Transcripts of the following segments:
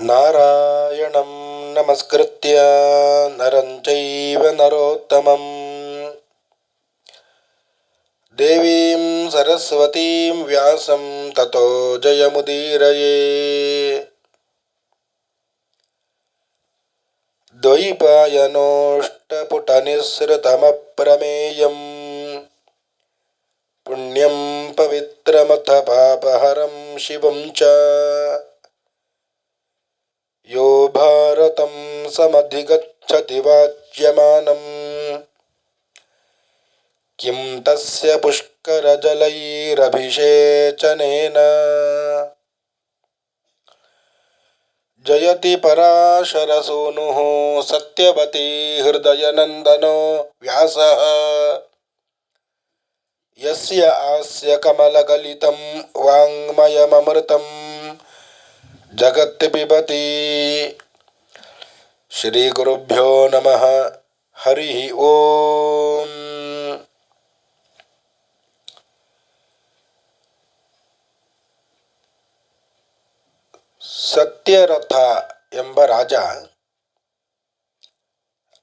नारायणं नमस्कृत्य नरं चैव नरोत्तमं देवीं सरस्वतीं व्यासं ततो जयमुदीरये। द्वैपायनोष्टपुटनिःसृतमप्रमेयम्। पुण्यं पवित्रमथ पापहरं शिवं च यो भारतं समधिगच्छति वाच्यमानं। किं तस्य पुष्करजलैरभिषेचनेन? जयति पराशरसूनुः सत्यवती हृदयनन्दनो व्यासः। यस्य आस्य कमलगलितं ಜಗತ್ತಿ ಪಿಬತಿ ಶ್ರೀ ಗುರುಭ್ಯೋ ನಮಃ ಹರಿ ಓಂ ಸತ್ಯರಥ ಎಂಬ ರಾಜ,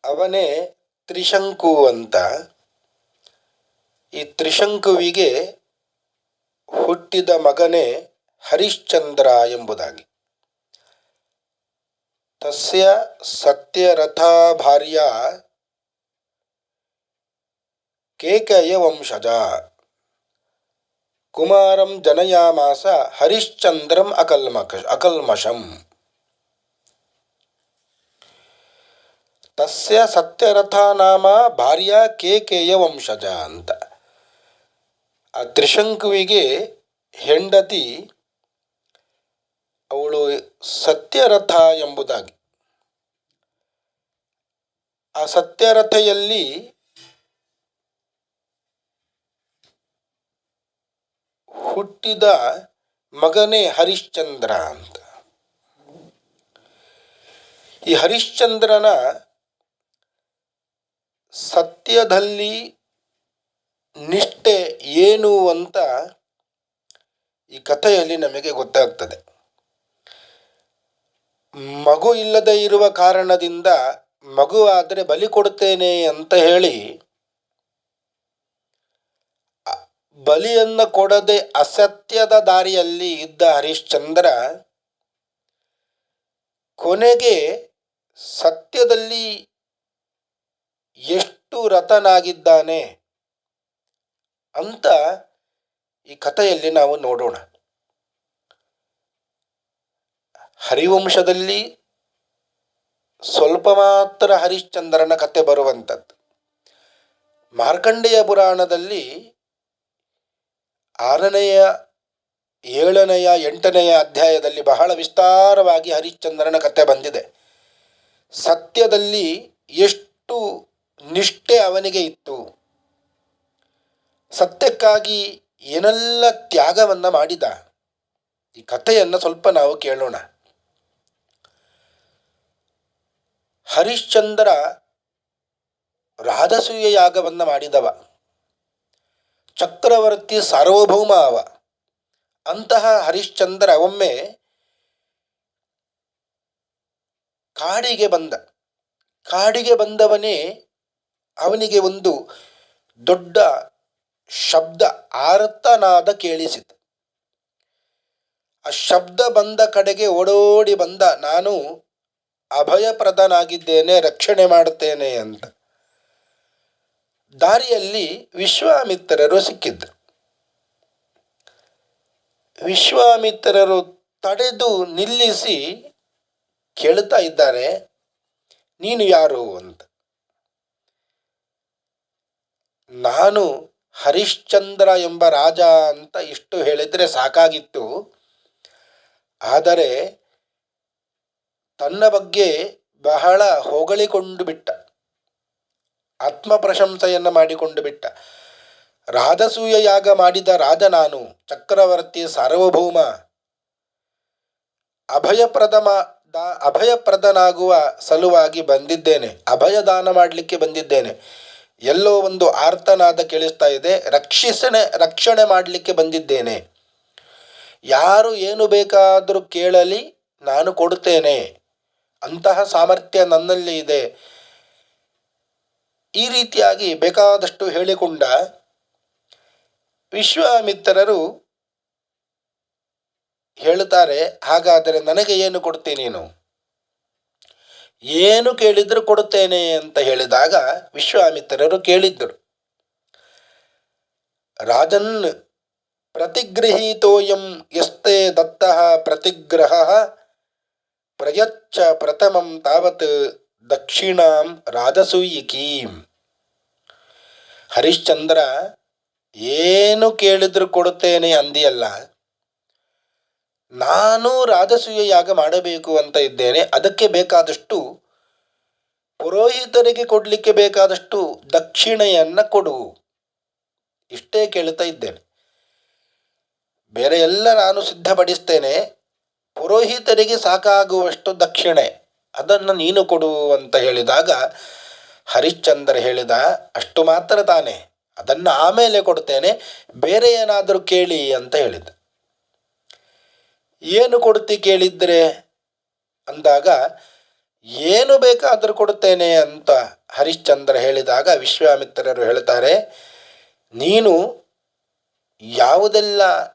ಅವನೇ ತ್ರಿಶಂಕು ಅಂತ. ಈ ತ್ರಿಶಂಕುವಿಗೆ ಹುಟ್ಟಿದ ಮಗನೇ ಹರಿಶ್ಚಂದ್ರ ಎಂಬುದಾಗಿ. ತಸ್ಯ ಸತ್ಯರಥ ಭಾರ್ಯ ಕೇಕಯ ವಂಶಜ ಕುಮಾರಂ ಜನಯಾಮಾಸ ಹರಿಶ್ಚಂದ್ರಂ ಅಕಲ್ಮಕ ಅಕಲ್ಮಷಂ ತಸ್ಯ ಸತ್ಯರಥ ನಾಮ ಭಾರ್ಯ ಕೇಕೆಯ ವಂಶಜ ಅಂತ ಆ ತ್ರಿಶಂಕುವಿಗೆ ಹೆಂಡತಿ ಅವಳು ಸತ್ಯರಥ ಎಂಬುದಾಗಿ. ಆ ಸತ್ಯರಥೆಯಲ್ಲಿ ಹುಟ್ಟಿದ ಮಗನೇ ಹರಿಶ್ಚಂದ್ರ ಅಂತ. ಈ ಹರಿಶ್ಚಂದ್ರನ ಸತ್ಯದಲ್ಲಿ ನಿಷ್ಠೆ ಏನು ಅಂತ ಈ ಕಥೆಯಲ್ಲಿ ನಮಗೆ ಗೊತ್ತಾಗ್ತದೆ. ಮಗು ಇಲ್ಲದೆ ಇರುವ ಕಾರಣದಿಂದ ಮಗು ಆದರೆ ಬಲಿ ಕೊಡುತ್ತೇನೆ ಅಂತ ಹೇಳಿ, ಬಲಿಯನ್ನು ಕೊಡದೆ ಅಸತ್ಯದ ದಾರಿಯಲ್ಲಿ ಇದ್ದ ಹರಿಶ್ಚಂದ್ರ ಕೊನೆಗೆ ಸತ್ಯದಲ್ಲಿ ಎಷ್ಟು ರತನಾಗಿದ್ದಾನೆ ಅಂತ ಈ ಕಥೆಯಲ್ಲಿ ನಾವು ನೋಡೋಣ. ಹರಿವಂಶದಲ್ಲಿ ಸ್ವಲ್ಪ ಮಾತ್ರ ಹರಿಶ್ಚಂದ್ರನ ಕತೆ ಬರುವಂಥದ್ದು. ಮಾರ್ಕಂಡೇಯ ಪುರಾಣದಲ್ಲಿ ಆರನೆಯ, ಏಳನೆಯ, ಎಂಟನೆಯ ಅಧ್ಯಾಯದಲ್ಲಿ ಬಹಳ ವಿಸ್ತಾರವಾಗಿ ಹರಿಶ್ಚಂದ್ರನ ಕತೆ ಬಂದಿದೆ. ಸತ್ಯದಲ್ಲಿ ಎಷ್ಟು ನಿಷ್ಠೆ ಅವನಿಗೆ ಇತ್ತು. ಸತ್ಯಕ್ಕಾಗಿ ಏನೆಲ್ಲ ತ್ಯಾಗವನ್ನು ಮಾಡಿದ. ಈ ಕಥೆಯನ್ನು ಸ್ವಲ್ಪ ನಾವು ಕೇಳೋಣ. ಹರಿಶ್ಚಂದ್ರ ರಾಧಸೂಯ ಯಾಗವನ್ನು ಮಾಡಿದವ. ಚಕ್ರವರ್ತಿ ಸಾರ್ವಭೌಮ ಅವ. ಅಂತಹ ಹರಿಶ್ಚಂದ್ರ ಒಮ್ಮೆ ಕಾಡಿಗೆ ಬಂದ. ಕಾಡಿಗೆ ಬಂದವನೇ ಅವನಿಗೆ ಒಂದು ದೊಡ್ಡ ಶಬ್ದ ಆರ್ತನಾದ ಕೇಳಿಸಿತು. ಆ ಶಬ್ದ ಬಂದ ಕಡೆಗೆ ಓಡೋಡಿ ಬಂದ, ನಾನು ಅಭಯಪ್ರದನಾಗಿದ್ದೇನೆ, ರಕ್ಷಣೆ ಮಾಡುತ್ತೇನೆ ಅಂತ. ದಾರಿಯಲ್ಲಿ ವಿಶ್ವಾಮಿತ್ರರು ಸಿಕ್ಕಿದ್ರು. ವಿಶ್ವಾಮಿತ್ರರು ತಡೆದು ನಿಲ್ಲಿಸಿ ಕೇಳ್ತಾ ಇದ್ದಾರೆ, ನೀನು ಯಾರು? ಅಂತ. ನಾನು ಹರಿಶ್ಚಂದ್ರ ಎಂಬ ರಾಜ ಅಂತ ಇಷ್ಟು ಹೇಳಿದರೆ ಸಾಕಾಗಿತ್ತು. ಆದರೆ ತನ್ನ ಬಗ್ಗೆ ಬಹಳ ಹೊಗಳಿಕೊಂಡು ಬಿಟ್ಟ ಆತ್ಮ ಪ್ರಶಂಸೆಯನ್ನು ಮಾಡಿಕೊಂಡು ಬಿಟ್ಟ. ರಾಧಸೂಯ ಯಾಗ ಮಾಡಿದ ರಾಜ ನಾನು, ಚಕ್ರವರ್ತಿ ಸಾರ್ವಭೌಮ, ಅಭಯಪ್ರದಮ, ದಾ, ಅಭಯಪ್ರದನಾಗುವ ಸಲುವಾಗಿ ಬಂದಿದ್ದೇನೆ ಅಭಯ ದಾನ ಮಾಡಲಿಕ್ಕೆ ಬಂದಿದ್ದೇನೆ. ಎಲ್ಲೋ ಒಂದು ಆರ್ತನಾದ ಕೇಳಿಸ್ತಾ ಇದೆ, ರಕ್ಷಿಸಣೆ, ರಕ್ಷಣೆ ಮಾಡಲಿಕ್ಕೆ ಬಂದಿದ್ದೇನೆ. ಯಾರು ಏನು ಬೇಕಾದರೂ ಕೇಳಲಿ ನಾನು ಕೊಡುತ್ತೇನೆ. ಅಂತಹ ಸಾಮರ್ಥ್ಯ ನನ್ನಲ್ಲಿ ಇದೆ. ಈ ರೀತಿಯಾಗಿ ಬೇಕಾದಷ್ಟು ಹೇಳಿಕೊಂಡ ವಿಶ್ವಾಮಿತ್ರರು ಹೇಳುತ್ತಾರೆ, ಹಾಗಾದರೆ ನನಗೆ ಏನು ಕೊಡ್ತೀನಿ ನೀನು? ಏನು ಕೇಳಿದರೂ ಕೊಡುತ್ತೇನೆ ಅಂತ ಹೇಳಿದಾಗ ವಿಶ್ವಾಮಿತ್ರರು ಕೇಳಿದ್ದರು. ರಾಜನ್ ಪ್ರತಿಗೃಹೀತೋಯಂ ಯಸ್ತೆ ದತ್ತ ಪ್ರತಿಗ್ರಹ ಪ್ರಯಚ್ಚ ಪ್ರಥಮಂ ತಾವತ್ ದಕ್ಷಿಣಾಂ ರಾಜಸೂಯಿಕೀಂ ಹರಿಶ್ಚಂದ್ರ ಏನು ಕೇಳಿದ್ರು ಕೊಡುತ್ತೇನೆ ಅಂದಿಯಲ್ಲ. ನಾನು ರಾಜಸೂಯ ಯಾಗ ಮಾಡಬೇಕು ಅಂತ ಇದ್ದೇನೆ. ಅದಕ್ಕೆ ಬೇಕಾದಷ್ಟು ಪುರೋಹಿತರಿಗೆ ಕೊಡಲಿಕ್ಕೆ ಬೇಕಾದಷ್ಟು ದಕ್ಷಿಣೆಯನ್ನು ಕೊಡು. ಇಷ್ಟೇ ಕೇಳುತ್ತಾ ಇದ್ದೇನೆ. ಬೇರೆ ಎಲ್ಲ ನಾನು ಸಿದ್ಧಪಡಿಸ್ತೇನೆ. ಪುರೋಹಿತರಿಗೆ ಸಾಕಾಗುವಷ್ಟು ದಕ್ಷಿಣೆ. ಅದನ್ನು ನೀನು ಕೊಡು ಅಂತ ಹೇಳಿದಾಗ, ಹರಿಶ್ಚಂದ್ರ ಹೇಳಿದ, ಅಷ್ಟು ಮಾತ್ರ ತಾನೆ. ಅದನ್ನು ಆಮೇಲೆ ಕೊಡ್ತೇನೆ. ಬೇರೆ ಏನಾದರೂ ಕೇಳಿ ಅಂತ ಹೇಳಿದ. ಏನು ಕೊಡ್ತಿ ಕೇಳಿದ್ರೆ? ಅಂದಾಗ, ಏನು ಬೇಕಾದರೂ ಕೊಡುತ್ತೇನೆ ಅಂತ ಹರಿಶ್ಚಂದ್ರ ಹೇಳಿದಾಗ ವಿಶ್ವಾಮಿತ್ರರು ಹೇಳ್ತಾರೆ, ನೀನು ಯಾವುದೆಲ್ಲ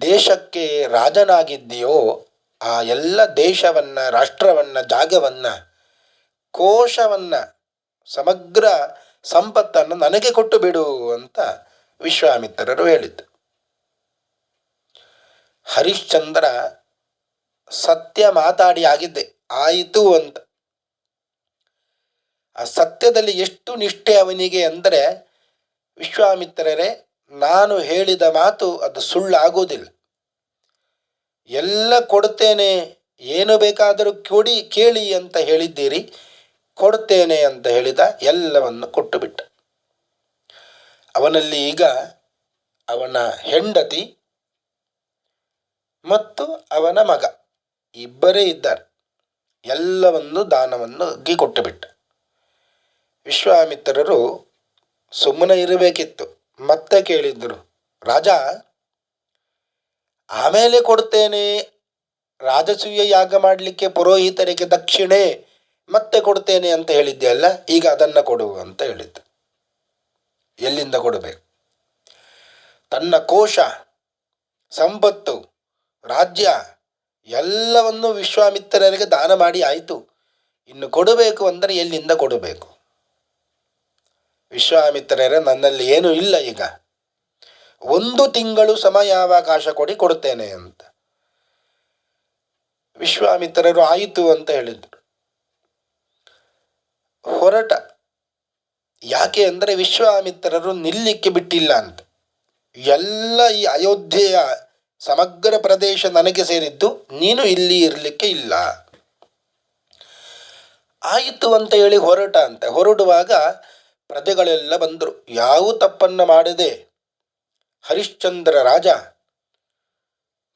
ದೇಶಕ್ಕೆ ರಾಜನಾಗಿದ್ದೀಯೋ, ಆ ಎಲ್ಲ ದೇಶವನ್ನು, ರಾಷ್ಟ್ರವನ್ನು, ಜಾಗವನ್ನು, ಕೋಶವನ್ನು, ಸಮಗ್ರ ಸಂಪತ್ತನ್ನು ನನಗೆ ಕೊಟ್ಟು ಬಿಡು ಅಂತ ವಿಶ್ವಾಮಿತ್ರರು ಹೇಳಿದ್ದು. ಹರಿಶ್ಚಂದ್ರ ಸತ್ಯ ಮಾತಾಡಿ ಆಗಿದ್ದೆ, ಆಯಿತು ಅಂತ. ಆ ಸತ್ಯದಲ್ಲಿ ಎಷ್ಟು ನಿಷ್ಠೆ ಅವನಿಗೆ ಅಂದರೆ, ವಿಶ್ವಾಮಿತ್ರರೇ ನಾನು ಹೇಳಿದ ಮಾತು ಅದು ಸುಳ್ಳಾಗೋದಿಲ್ಲ ಎಲ್ಲ ಕೊಡ್ತೇನೆ ಏನು ಬೇಕಾದರೂ ಕೊಡಿ, ಕೇಳಿ ಅಂತ ಹೇಳಿದ್ದೀರಿ ಕೊಡ್ತೇನೆ ಅಂತ ಹೇಳಿದ ಎಲ್ಲವನ್ನು ಕೊಟ್ಟು ಬಿಟ್ಟ ಅವನಲ್ಲಿ ಈಗ ಅವನ ಹೆಂಡತಿ ಮತ್ತು ಅವನ ಮಗ ಇಬ್ಬರೇ ಇದ್ದಾರೆ. ಎಲ್ಲವನ್ನು ದಾನವನ್ನು ಅಗ್ಗಿ ಕೊಟ್ಟು ಬಿಟ್ಟ ವಿಶ್ವಾಮಿತ್ರರು ಸುಮ್ಮನೆ ಇರಬೇಕಿತ್ತು. ಮತ್ತೆ ಕೇಳಿದ್ರು ರಾಜ, ಆಮೇಲೆ ಕೊಡ್ತೇನೆ ರಾಜಸೂಯ ಯಾಗ ಮಾಡಲಿಕ್ಕೆ ಪುರೋಹಿತರಿಗೆ ದಕ್ಷಿಣೆ ಮತ್ತೆ ಕೊಡ್ತೇನೆ ಅಂತ ಹೇಳಿದ್ದೆ ಅಲ್ಲ, ಈಗ ಅದನ್ನು ಕೊಡು ಅಂತ ಹೇಳಿದ್ದ. ಎಲ್ಲಿಂದ ಕೊಡಬೇಕು? ತನ್ನ ಕೋಶ, ಸಂಪತ್ತು, ರಾಜ್ಯ ಎಲ್ಲವನ್ನು ವಿಶ್ವಾಮಿತ್ರರಿಗೆ ದಾನ ಮಾಡಿ ಆಯಿತು. ಇನ್ನು ಕೊಡಬೇಕು ಅಂದರೆ ಎಲ್ಲಿಂದ ಕೊಡಬೇಕು? ವಿಶ್ವಾಮಿತ್ರರೇ, ನನ್ನಲ್ಲಿ ಏನೂ ಇಲ್ಲ ಈಗ. ಒಂದು ತಿಂಗಳು ಸಮಯಾವಕಾಶ ಕೊಡಿ, ಕೊಡುತ್ತೇನೆ ಅಂತ. ವಿಶ್ವಾಮಿತ್ರರು ಆಯಿತು ಅಂತ ಹೇಳಿದರು. ಹೊರಟ, ಯಾಕೆ ಅಂದರೆ ವಿಶ್ವಾಮಿತ್ರರು ನಿಲ್ಲಿಕ್ಕೆ ಬಿಟ್ಟಿಲ್ಲ ಅಂತ. ಎಲ್ಲ ಈ ಅಯೋಧ್ಯೆಯ ಸಮಗ್ರ ಪ್ರದೇಶ ನನಗೆ ಸೇರಿದ್ದು, ನೀನು ಇಲ್ಲಿ ಇರಲಿಕ್ಕೆ ಇಲ್ಲ. ಆಯಿತು ಅಂತ ಹೇಳಿ ಹೊರಟ ಅಂತ. ಹೊರಡುವಾಗ ಪ್ರಜೆಗಳೆಲ್ಲ ಬಂದರು. ಯಾವ ತಪ್ಪನ್ನು ಮಾಡದೆ ಹರಿಶ್ಚಂದ್ರ ರಾಜ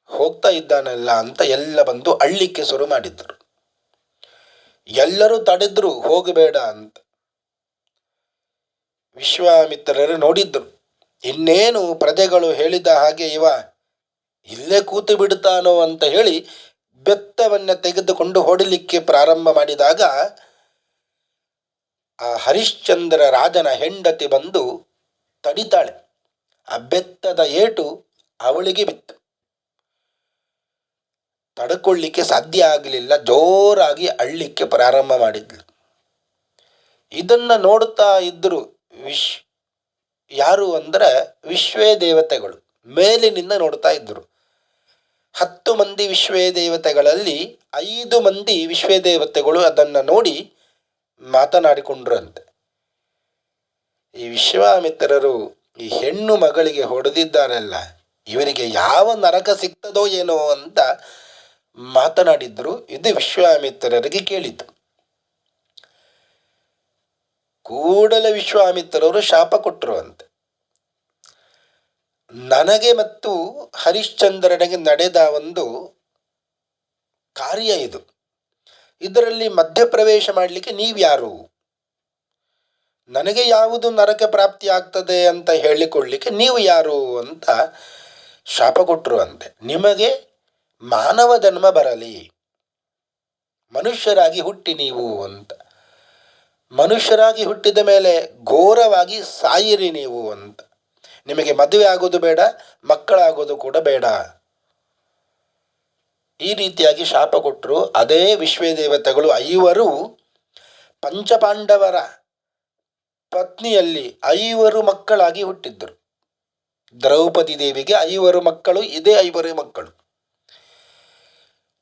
ಹೋಗ್ತಾ ಇದ್ದಾನಲ್ಲ ಅಂತ ಎಲ್ಲ ಬಂದು ಅಳ್ಳಿಕ್ಕೆ ಶುರು ಮಾಡಿದ್ರು. ಎಲ್ಲರೂ ತಡೆದ್ರು, ಹೋಗಬೇಡ ಅಂತ. ವಿಶ್ವಾಮಿತ್ರರು ನೋಡಿದ್ರು. ಇನ್ನೇನು ಪ್ರಜೆಗಳು ಹೇಳಿದ ಹಾಗೆ ಇವ ಇಲ್ಲೇ ಕೂತು ಬಿಡ್ತಾನೋ ಅಂತ ಹೇಳಿ ಬೆತ್ತವನ್ನು ತೆಗೆದುಕೊಂಡು ಹೊಡಲಿಕ್ಕೆ ಪ್ರಾರಂಭ ಮಾಡಿದಾಗ ಆ ಹರಿಶ್ಚಂದ್ರ ರಾಜನ ಹೆಂಡತಿ ಬಂದು ತಡಿತಾಳೆ. ಆ ಏಟು ಅವಳಿಗೆ ಬಿತ್ತು. ತಡ್ಕೊಳ್ಳಿಕ್ಕೆ ಸಾಧ್ಯ ಆಗಲಿಲ್ಲ, ಜೋರಾಗಿ ಅಳ್ಳಿಕ್ಕೆ ಪ್ರಾರಂಭ ಮಾಡಿದ್ಲು. ಇದನ್ನ ನೋಡ್ತಾ ಇದ್ದರು ವಿಶ್, ಯಾರು ಅಂದರೆ ವಿಶ್ವೇ ದೇವತೆಗಳು, ಮೇಲಿನಿಂದ ನೋಡ್ತಾ ಇದ್ದರು ಹತ್ತು ಮಂದಿ ವಿಶ್ವೇ ದೇವತೆಗಳಲ್ಲಿ ಐದು ಮಂದಿ ವಿಶ್ವೇ ದೇವತೆಗಳು ಅದನ್ನು ನೋಡಿ ಮಾತನಾಡಿಕೊಂಡ್ರಂತೆ. ಈ ವಿಶ್ವಾಮಿತ್ರರು ಈ ಹೆಣ್ಣು ಮಗಳಿಗೆ ಹೊಡೆದಿದ್ದಾರಲ್ಲ, ಇವರಿಗೆ ಯಾವ ನರಕ ಸಿಗ್ತದೋ ಏನೋ ಅಂತ ಮಾತನಾಡಿದ್ರು ಇದು ವಿಶ್ವಾಮಿತ್ರರಿಗೆ ಕೇಳಿತು. ಕೂಡಲೇ ವಿಶ್ವಾಮಿತ್ರರು ಶಾಪ ಕೊಟ್ಟರು ಅಂತೆ. ನನಗೆ ಮತ್ತು ಹರಿಶ್ಚಂದ್ರನಿಗೆ ನಡೆದ ಒಂದು ಕಾರ್ಯ ಇದು. ಇದರಲ್ಲಿ ಮಧ್ಯಪ್ರವೇಶ ಮಾಡಲಿಕ್ಕೆ ನೀವ್ಯಾರು ನನಗೆ ಯಾವುದು ನರಕ ಪ್ರಾಪ್ತಿ ಆಗ್ತದೆ ಅಂತ ಹೇಳಿಕೊಳ್ಳಿಕ್ಕೆ ನೀವು ಯಾರು ಅಂತ ಶಾಪ ಕೊಟ್ಟರು ಅಂತೆ. ನಿಮಗೆ ಮಾನವ ಜನ್ಮ ಬರಲಿ. ಮನುಷ್ಯರಾಗಿ ಹುಟ್ಟಿ ನೀವು ಅಂತ. ಮನುಷ್ಯರಾಗಿ ಹುಟ್ಟಿದ ಮೇಲೆ ಘೋರವಾಗಿ ಸಾಯಿರಿ ನೀವು ಅಂತ. ನಿಮಗೆ ಮದುವೆ ಆಗೋದು ಬೇಡ, ಮಕ್ಕಳಾಗೋದು ಕೂಡ ಬೇಡ. ಈ ರೀತಿಯಾಗಿ ಶಾಪ ಕೊಟ್ಟರು ಅದೇ ವಿಶ್ವದೇವತೆಗಳು ಐವರು ಪಂಚಪಾಂಡವರ ಪತ್ನಿಯಲ್ಲಿ ಐವರು ಮಕ್ಕಳಾಗಿ ಹುಟ್ಟಿದ್ದರು. ದ್ರೌಪದಿ ದೇವಿಗೆ ಐವರು ಮಕ್ಕಳು, ಇದೇ ಐವರು ಮಕ್ಕಳು.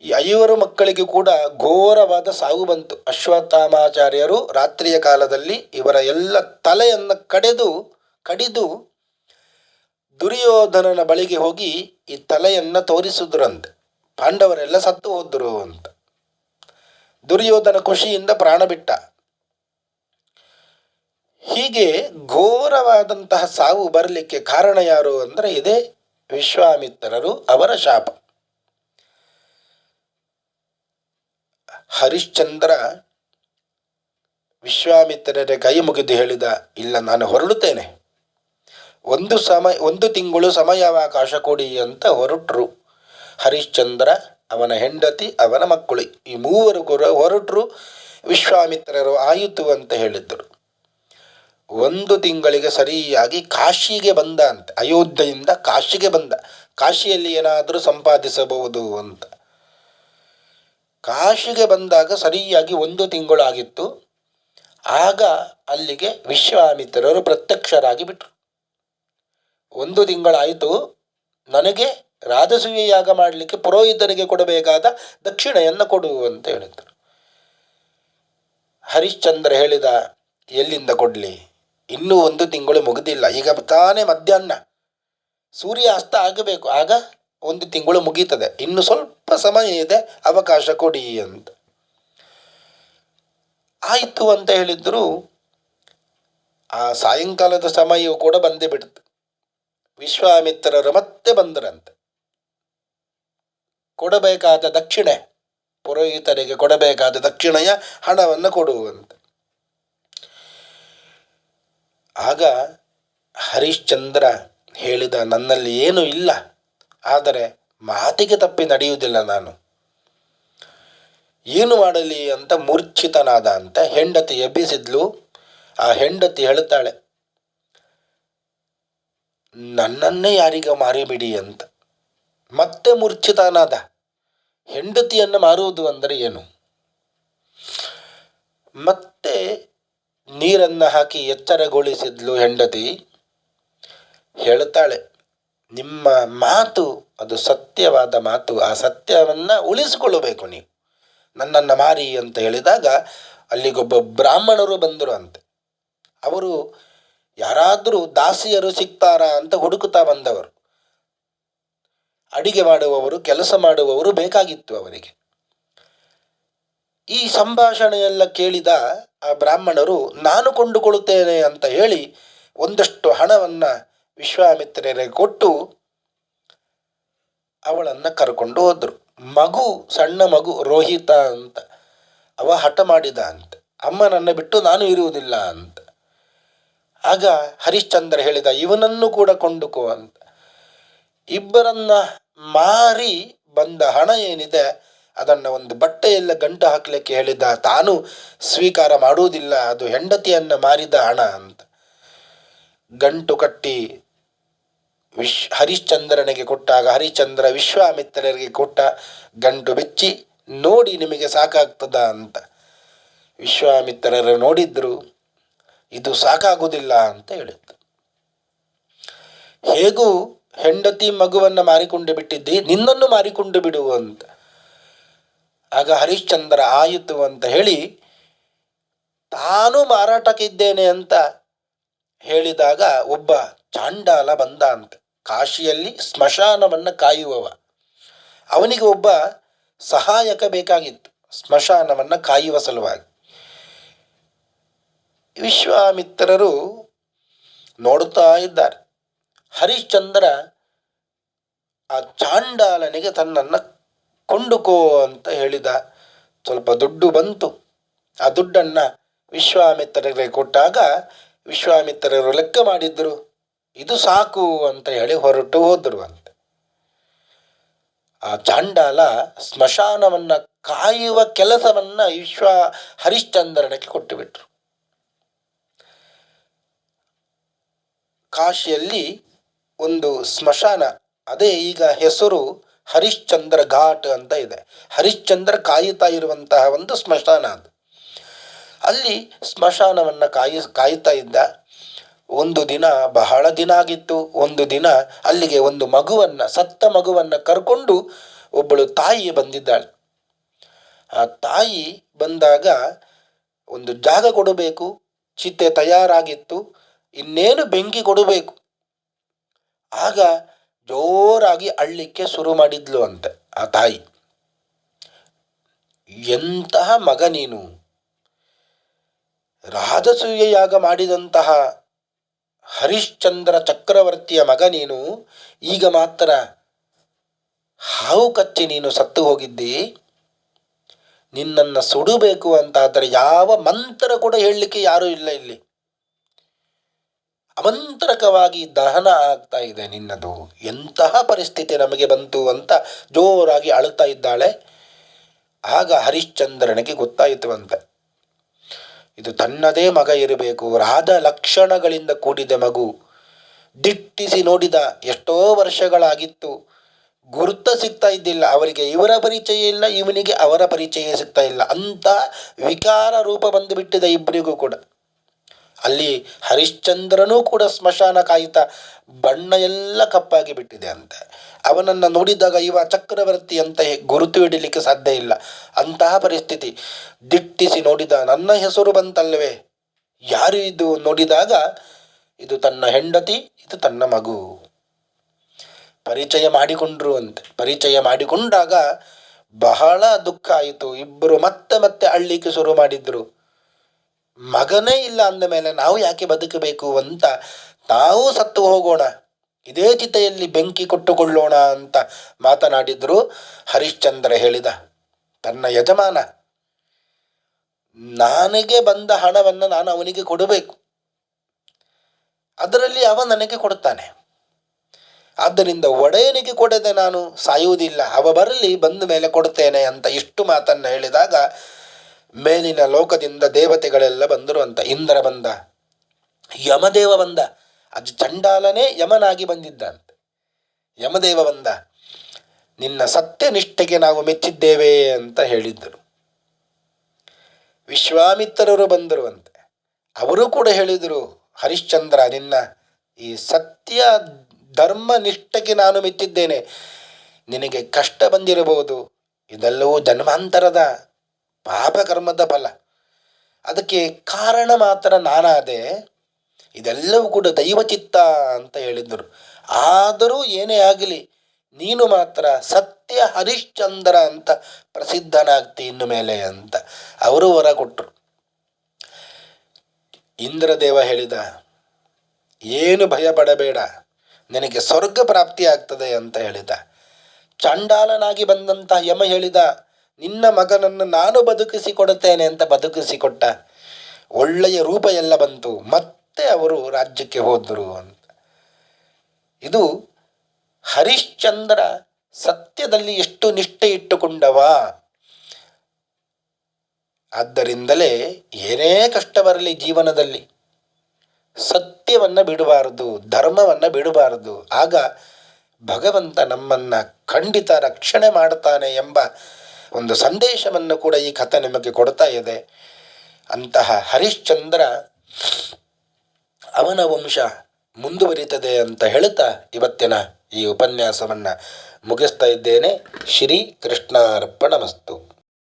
ಈ ಐವರು ಮಕ್ಕಳಿಗೆ ಕೂಡ ಘೋರವಾದ ಸಾವು ಬಂತು. ಅಶ್ವತ್ಥಾಮಾಚಾರ್ಯರು ರಾತ್ರಿಯ ಕಾಲದಲ್ಲಿ ಇವರ ಎಲ್ಲ ತಲೆಯನ್ನು ಕಡೆದು, ಕಡಿದು ದುರ್ಯೋಧನನ ಬಳಿಗೆ ಹೋಗಿ ಈ ತಲೆಯನ್ನು ತೋರಿಸಿದ್ರಂತೆ. ಪಾಂಡವರೆಲ್ಲ ಸತ್ತು ಹೋದರು ಅಂತ. ದುರ್ಯೋಧನ ಖುಷಿಯಿಂದ ಪ್ರಾಣ ಬಿಟ್ಟ. ಹೀಗೆ ಘೋರವಾದಂತಹ ಸಾವು ಬರಲಿಕ್ಕೆ ಕಾರಣ ಯಾರು ಅಂದರೆ ಇದೇ ವಿಶ್ವಾಮಿತ್ರರು ಅವರ ಶಾಪ. ಹರಿಶ್ಚಂದ್ರ ವಿಶ್ವಾಮಿತ್ರರ ಕೈ ಮುಗಿದು ಹೇಳಿದ, ಇಲ್ಲ ನಾನು ಹೊರಡುತ್ತೇನೆ. ಒಂದು ಸಮಯ, ಒಂದು ತಿಂಗಳು ಸಮಯಾವಕಾಶ ಕೊಡಿ ಅಂತ ಹೊರಟರು. ಹರಿಶ್ಚಂದ್ರ, ಅವನ ಹೆಂಡತಿ, ಅವನ ಮಕ್ಕಳು. ಈ ಮೂವರು ಗುರು ಹೊರಟರು ವಿಶ್ವಾಮಿತ್ರರು ಆಯಿತು ಅಂತ ಹೇಳಿದ್ದರು. ಒಂದು ತಿಂಗಳಿಗೆ ಸರಿಯಾಗಿ ಕಾಶಿಗೆ ಬಂದ ಅಂತ, ಅಯೋಧ್ಯೆಯಿಂದ ಕಾಶಿಗೆ ಬಂದ. ಕಾಶಿಯಲ್ಲಿ ಏನಾದರೂ ಸಂಪಾದಿಸಬಹುದು ಅಂತ. ಕಾಶಿಗೆ ಬಂದಾಗ ಸರಿಯಾಗಿ ಒಂದು ತಿಂಗಳಾಗಿತ್ತು. ಆಗ ಅಲ್ಲಿಗೆ ವಿಶ್ವಾಮಿತ್ರರು ಪ್ರತ್ಯಕ್ಷರಾಗಿ ಬಿಟ್ರು. ಒಂದು ತಿಂಗಳಾಯಿತು, ನನಗೆ ರಾಜಸೂಯ ಯಾಗ ಮಾಡಲಿಕ್ಕೆ ಪುರೋಹಿತರಿಗೆ ಕೊಡಬೇಕಾದ ದಕ್ಷಿಣೆಯನ್ನು ಕೊಡು ಅಂತ ಹೇಳಿದರು. ಹರಿಶ್ಚಂದ್ರ ಹೇಳಿದ, ಎಲ್ಲಿಂದ ಕೊಡಲಿ? ಇನ್ನೂ ಒಂದು ತಿಂಗಳು ಮುಗಿದಿಲ್ಲ. ಈಗ ತಾನೇ ಮಧ್ಯಾಹ್ನ. ಸೂರ್ಯ ಅಸ್ತ ಆಗಬೇಕು. ಆಗ ಒಂದು ತಿಂಗಳು ಮುಗೀತದೆ. ಇನ್ನು ಸ್ವಲ್ಪ ಸಮಯ ಇದೆ. ಅವಕಾಶ ಕೊಡಿ ಅಂತ. ಆಯಿತು ಅಂತ ಹೇಳಿದ್ರು. ಆ ಸಾಯಂಕಾಲದ ಸಮಯವು ಕೂಡ ಬಂದೇ ಬಿಡ್ತು. ವಿಶ್ವಾಮಿತ್ರರು ಮತ್ತೆ ಬಂದರಂತೆ. ಕೊಡಬೇಕಾದ ದಕ್ಷಿಣೆ, ಪುರೋಹಿತರಿಗೆ ಕೊಡಬೇಕಾದ ದಕ್ಷಿಣೆಯ ಹಣವನ್ನು ಕೊಡುವಂತೆ. ಆಗ ಹರಿಶ್ಚಂದ್ರ ಹೇಳಿದ, ನನ್ನಲ್ಲಿ ಏನೂ ಇಲ್ಲ, ಆದರೆ ಮಾತಿಗೆ ತಪ್ಪಿ ನಡೆಯುವುದಿಲ್ಲ ನಾನು. ಏನು ಮಾಡಲಿ ಅಂತ ಮೂರ್ಛಿತನಾದ ಅಂತ ಹೆಂಡತಿ ಎಬ್ಬಿಸಿದ್ಲು. ಆ ಹೆಂಡತಿ ಹೇಳುತ್ತಾಳೆ, ನನ್ನನ್ನೇ ಯಾರಿಗ ಮಾರಿಬಿಡಿ ಅಂತ. ಮತ್ತೆ ಮೂರ್ಛಿತನಾದ ಹೆಂಡತಿಯನ್ನು ಮಾರುವುದು ಅಂದರೆ ಏನು? ಮತ್ತೆ ನೀರನ್ನು ಹಾಕಿ ಎಚ್ಚರಗೊಳಿಸಿದ್ಲು ಹೆಂಡತಿ. ಹೇಳ್ತಾಳೆ, ನಿಮ್ಮ ಮಾತು ಅದು ಸತ್ಯವಾದ ಮಾತು, ಆ ಸತ್ಯವನ್ನು ಉಳಿಸಿಕೊಳ್ಳಬೇಕು ನೀವು. ನನ್ನನ್ನು ಮಾರಿ ಅಂತ ಹೇಳಿದಾಗ ಅಲ್ಲಿಗೊಬ್ಬ ಬ್ರಾಹ್ಮಣರು ಬಂದರು ಅಂತೆ. ಅವರು ಯಾರಾದರೂ ದಾಸಿಯರು ಸಿಗ್ತಾರಾ ಅಂತ ಹುಡುಕುತ್ತಾ ಬಂದವರು. ಅಡಿಗೆ ಮಾಡುವವರು, ಕೆಲಸ ಮಾಡುವವರು ಬೇಕಾಗಿತ್ತು ಅವರಿಗೆ. ಈ ಸಂಭಾಷಣೆಯೆಲ್ಲ ಕೇಳಿದ ಆ ಬ್ರಾಹ್ಮಣರು, ನಾನು ಕೊಂಡುಕೊಳ್ಳುತ್ತೇನೆ ಅಂತ ಹೇಳಿ ಒಂದಷ್ಟು ಹಣವನ್ನು ವಿಶ್ವಾಮಿತ್ರರಿಗೆ ಕೊಟ್ಟು ಅವಳನ್ನು ಕರ್ಕೊಂಡು ಹೋದರು. ಮಗು, ಸಣ್ಣ ಮಗು ರೋಹಿತ ಅಂತ. ಅವ ಹಠ ಮಾಡಿದ ಅಂತ. ಅಮ್ಮನನ್ನು ಬಿಟ್ಟು ನಾನು ಇರುವುದಿಲ್ಲ ಅಂತ. ಆಗ ಹರಿಶ್ಚಂದ್ರ ಹೇಳಿದ, ಇವನನ್ನು ಕೂಡ ಕೊಂಡುಕೋ ಅಂತ. ಇಬ್ಬರನ್ನ ಮಾರಿ ಬಂದ ಹಣ ಏನಿದೆ, ಅದನ್ನು ಒಂದು ಬಟ್ಟೆಯೆಲ್ಲ ಗಂಟು ಹಾಕಲಿಕ್ಕೆ ಹೇಳಿದ ತಾನು ಸ್ವೀಕಾರ ಮಾಡುವುದಿಲ್ಲ, ಅದು ಹೆಂಡತಿಯನ್ನು ಮಾರಿದ ಹಣ ಅಂತ. ಗಂಟು ಕಟ್ಟಿ ವಿಶ್, ಹರಿಶ್ಚಂದ್ರನಿಗೆ ಕೊಟ್ಟಾಗ ಹರಿಶ್ಚಂದ್ರ ವಿಶ್ವಾಮಿತ್ರರಿಗೆ ಕೊಟ್ಟ ಗಂಟು ಬೆಚ್ಚಿ, ನೋಡಿ ನಿಮಗೆ ಸಾಕಾಗ್ತದ ಅಂತ. ವಿಶ್ವಾಮಿತ್ರರು ನೋಡಿದ್ರು, ಇದು ಸಾಕಾಗುವುದಿಲ್ಲ ಅಂತ ಹೇಳಿತ್ತು ಹೇಗೂ ಹೆಂಡತಿ ಮಗುವನ್ನು ಮಾರಿಕೊಂಡು ಬಿಟ್ಟಿದ್ದಿ, ನಿನ್ನನ್ನು ಮಾರಿಕೊಂಡು ಬಿಡುವಂತ ಆಗ ಹರಿಶ್ಚಂದ್ರ ಆಯಿತು ಅಂತ ಹೇಳಿ, ತಾನು ಮಾರಾಟಕ್ಕಿದ್ದೇನೆ ಅಂತ ಹೇಳಿದಾಗ ಒಬ್ಬ ಚಾಂಡಾಲ ಬಂದ ಅಂತ. ಕಾಶಿಯಲ್ಲಿ ಸ್ಮಶಾನವನ್ನು ಕಾಯುವವ. ಅವನಿಗೆ ಒಬ್ಬ ಸಹಾಯಕ ಬೇಕಾಗಿತ್ತು, ಸ್ಮಶಾನವನ್ನು ಕಾಯುವ ಸಲುವಾಗಿ. ವಿಶ್ವಾಮಿತ್ರರು ನೋಡುತ್ತಾ ಇದ್ದಾರೆ. ಹರಿಶ್ಚಂದ್ರ ಆ ಚಾಂಡಾಲನಿಗೆ ತನ್ನನ್ನು ಕೊಂಡುಕೋ ಅಂತ ಹೇಳಿದ. ಸ್ವಲ್ಪ ದುಡ್ಡು ಬಂತು. ಆ ದುಡ್ಡನ್ನು ವಿಶ್ವಾಮಿತ್ರರಿಗೆ ಕೊಟ್ಟಾಗ ವಿಶ್ವಾಮಿತ್ರರು ಲೆಕ್ಕ ಮಾಡಿದ್ರು. ಇದು ಸಾಕು ಅಂತ ಹೇಳಿ ಹೊರಟು ಹೋದರು ಅಂತೆ. ಆ ಚಾಂಡಾಲ ಸ್ಮಶಾನವನ್ನು ಕಾಯುವ ಕೆಲಸವನ್ನು ವಿಶ್ವ ಹರಿಶ್ಚಂದ್ರನಕ್ಕೆ ಕೊಟ್ಟುಬಿಟ್ರು. ಕಾಶಿಯಲ್ಲಿ ಒಂದು ಸ್ಮಶಾನ. ಅದೇ ಈಗ ಹೆಸರು ಹರಿಶ್ಚಂದ್ರ ಘಾಟ್ ಅಂತ ಇದೆ. ಹರಿಶ್ಚಂದ್ರ ಕಾಯುತ್ತಾ ಇರುವಂತಹ ಒಂದು ಸ್ಮಶಾನ ಅದು. ಅಲ್ಲಿ ಸ್ಮಶಾನವನ್ನು ಕಾಯಿ, ಕಾಯುತ್ತಾ ಇದ್ದ ಒಂದು ದಿನ ಬಹಳ ದಿನ ಆಗಿತ್ತು. ಒಂದು ದಿನ ಅಲ್ಲಿಗೆ ಒಂದು ಮಗುವನ್ನು, ಸತ್ತ ಮಗುವನ್ನು ಕರ್ಕೊಂಡು ಒಬ್ಬಳು ತಾಯಿ ಬಂದಿದ್ದಾಳೆ. ಆ ತಾಯಿ ಬಂದಾಗ ಒಂದು ಜಾಗ ಕೊಡಬೇಕು. ಚಿತೆ ತಯಾರಾಗಿತ್ತು. ಇನ್ನೇನು ಬೆಂಕಿ ಕೊಡಬೇಕು. ಆಗ ಜೋರಾಗಿ ಅಳ್ಳಿಕ್ಕೆ ಶುರು ಮಾಡಿದ್ಲು ಅಂತೆ, ಆ ತಾಯಿ. ಎಂತಹ ಮಗ ನೀನು? ರಾಜಸೂಯ ಯಾಗ ಮಾಡಿದಂತಹ ಹರಿಶ್ಚಂದ್ರ ಚಕ್ರವರ್ತಿಯ ಮಗ ನೀನು. ಈಗ ಮಾತ್ರ ಹಾವು ಕಚ್ಚಿ ನೀನು ಸತ್ತು ಹೋಗಿದ್ದಿ. ನಿನ್ನನ್ನು ಸುಡಬೇಕು ಅಂತಾದರೆ ಯಾವ ಮಂತ್ರ ಕೂಡ ಹೇಳಲಿಕ್ಕೆ ಯಾರೂ ಇಲ್ಲ ಇಲ್ಲಿ. ಅಮಂತ್ರಕವಾಗಿ ದಹನ ಆಗ್ತಾ ಇದೆ ನಿನ್ನದು. ಎಂತಹ ಪರಿಸ್ಥಿತಿ ನಮಗೆ ಬಂತು ಅಂತ ಜೋರಾಗಿ ಅಳುತ್ತಾ ಇದ್ದಾಳೆ. ಆಗ ಹರಿಶ್ಚಂದ್ರನಿಗೆ ಗೊತ್ತಾಯಿತು ಅಂತ ಇದು ತನ್ನದೇ ಮಗ ಇರಬೇಕು. ರಾಧ ಲಕ್ಷಣಗಳಿಂದ ಕೂಡಿದ ಮಗು. ದಿಟ್ಟಿಸಿ ನೋಡಿದ ಎಷ್ಟೋ ವರ್ಷಗಳಾಗಿತ್ತು. ಗುರುತ ಸಿಗ್ತಾ ಇದ್ದಿಲ್ಲ. ಅವರಿಗೆ ಇವರ ಪರಿಚಯ ಇಲ್ಲ, ಇವನಿಗೆ ಅವರ ಪರಿಚಯ ಸಿಗ್ತಾ ಇಲ್ಲ. ಅಂತ ವಿಕಾರ ರೂಪ ಬಂದು ಬಿಟ್ಟಿದೆ ಇಬ್ಬರಿಗೂ ಕೂಡ. ಅಲ್ಲಿ ಹರಿಶ್ಚಂದ್ರನೂ ಕೂಡ ಸ್ಮಶಾನ ಕಾಯಿತ ಬಣ್ಣ ಎಲ್ಲ ಕಪ್ಪಾಗಿ ಬಿಟ್ಟಿದೆ ಅಂತ. ಅವನನ್ನು ನೋಡಿದಾಗ ಇವ ಚಕ್ರವರ್ತಿ ಅಂತ ಗುರುತು ಹಿಡಿಲಿಕ್ಕೆ ಸಾಧ್ಯ ಇಲ್ಲ. ಅಂತಹ ಪರಿಸ್ಥಿತಿ. ದಿಟ್ಟಿಸಿ ನೋಡಿದ ನನ್ನ ಹೆಸರು ಬಂತಲ್ವೇ? ಯಾರು ಇದು ನೋಡಿದಾಗ? ಇದು ತನ್ನ ಹೆಂಡತಿ, ಇದು ತನ್ನ ಮಗು. ಪರಿಚಯ ಮಾಡಿಕೊಂಡ್ರು ಅಂತೆ. ಪರಿಚಯ ಮಾಡಿಕೊಂಡಾಗ ಬಹಳ ದುಃಖ ಆಯಿತು. ಇಬ್ಬರು ಮತ್ತೆ ಮತ್ತೆ ಅಳ್ಳಿಕೆ ಶುರು ಮಾಡಿದ್ರು. ಮಗನೇ ಇಲ್ಲ ಅಂದ ಮೇಲೆ ನಾವು ಯಾಕೆ ಬದುಕಬೇಕು ಅಂತ ನಾವು ಸತ್ತು ಹೋಗೋಣ. ಇದೇ ಚಿತೆಯಲ್ಲಿ ಬೆಂಕಿ ಕೊಟ್ಟುಕೊಳ್ಳೋಣ ಅಂತ ಮಾತನಾಡಿದ್ರು ಹರಿಶ್ಚಂದ್ರ ಹೇಳಿದ ತನ್ನ ಯಜಮಾನ. ನನಗೆ ಬಂದ ಹಣವನ್ನು ನಾನು ಅವನಿಗೆ ಕೊಡಬೇಕು. ಅದರಲ್ಲಿ ಅವ ನನಗೆ ಕೊಡುತ್ತಾನೆ. ಆದ್ದರಿಂದ ಒಡೆಯನಿಗೆ ಕೊಡದೆ ನಾನು ಸಾಯುವುದಿಲ್ಲ. ಅವ ಬರಲಿ ಬಂದ ಮೇಲೆ ಕೊಡುತ್ತೇನೆ ಅಂತ ಇಷ್ಟು ಮಾತನ್ನು ಹೇಳಿದಾಗ ಮೇಲಿನ ಲೋಕದಿಂದ ದೇವತೆಗಳೆಲ್ಲ ಬಂದರು ಅಂತ ಇಂದ್ರ ಬಂದ, ಯಮದೇವ ಬಂದ. ಅದು ಚಂಡಾಲನೇ ಯಮನಾಗಿ ಬಂದಿದ್ದಂತೆ. ಯಮದೇವ ಬಂದ, ನಿನ್ನ ಸತ್ಯನಿಷ್ಠೆಗೆ ನಾವು ಮೆಚ್ಚಿದ್ದೇವೆ ಅಂತ ಹೇಳಿದ್ದರು. ವಿಶ್ವಾಮಿತ್ರರು ಬಂದರು ಅಂತೆ ಅವರು ಕೂಡ ಹೇಳಿದರು, ಹರಿಶ್ಚಂದ್ರ, ನಿನ್ನ ಈ ಸತ್ಯ ಧರ್ಮ ನಿಷ್ಠೆಗೆ ನಾನು ಮೆಚ್ಚಿದ್ದೇನೆ. ನಿನಗೆ ಕಷ್ಟ ಬಂದಿರಬಹುದು. ಇದೆಲ್ಲವೂ ಜನ್ಮಾಂತರದ ಪಾಪಕರ್ಮದ ಫಲ. ಅದಕ್ಕೆ ಕಾರಣ ಮಾತ್ರ ನಾನಾದೆ, ಇದೆಲ್ಲವೂ ಕೂಡ ದೈವಚಿತ್ತ ಅಂತ ಹೇಳಿದರು ಆದರೂ ಏನೇ ಆಗಲಿ, ನೀನು ಮಾತ್ರ ಸತ್ಯ ಹರಿಶ್ಚಂದ್ರ ಅಂತ ಪ್ರಸಿದ್ಧನಾಗ್ತಿ ಇನ್ನು ಮೇಲೆ ಅಂತ ಅವರು ವರ ಕೊಟ್ಟರು. ಇಂದ್ರದೇವ ಹೇಳಿದ, ಏನು ಭಯ ಪಡಬೇಡ ನಿನಗೆ ಸ್ವರ್ಗ ಪ್ರಾಪ್ತಿ ಆಗ್ತದೆ ಅಂತ ಹೇಳಿದ. ಚಂಡಾಲನಾಗಿ ಬಂದಂತ ಯಮ ಹೇಳಿದ ನಿನ್ನ ಮಗನನ್ನು ನಾನು ಬದುಕಿಸಿ ಕೊಡುತ್ತೇನೆ ಅಂತ ಬದುಕಿಸಿಕೊಟ್ಟ ಒಳ್ಳೆಯ ರೂಪ ಎಲ್ಲ ಬಂತು. ಮತ್ತೆ ಅವರು ರಾಜ್ಯಕ್ಕೆ ಹೋದರು ಅಂತ. ಇದು ಹರಿಶ್ಚಂದ್ರ ಸತ್ಯದಲ್ಲಿ ಎಷ್ಟು ನಿಷ್ಠೆ ಇಟ್ಟುಕೊಂಡವ? ಆದ್ದರಿಂದಲೇ ಏನೇ ಕಷ್ಟ ಬರಲಿ ಜೀವನದಲ್ಲಿ, ಸತ್ಯವನ್ನು ಬಿಡಬಾರದು, ಧರ್ಮವನ್ನು ಬಿಡಬಾರದು. ಆಗ ಭಗವಂತ ನಮ್ಮನ್ನು ಖಂಡಿತ ರಕ್ಷಣೆ ಮಾಡ್ತಾನೆ ಎಂಬ ಒಂದು ಸಂದೇಶವನ್ನು ಕೂಡ ಈ ಕಥೆ ನಿಮಗೆ ಕೊಡ್ತಾ ಇದೆ. ಅಂತಹ ಹರಿಶ್ಚಂದ್ರ ಅವನ ವಂಶ ಮುಂದುವರಿತದೆ ಅಂತ ಹೇಳುತ್ತಾ ಇವತ್ತಿನ ಈ ಉಪನ್ಯಾಸವನ್ನು ಮುಗಿಸ್ತಾ ಇದ್ದೇನೆ. ಶ್ರೀ ಕೃಷ್ಣಾರ್ಪಣಮಸ್ತು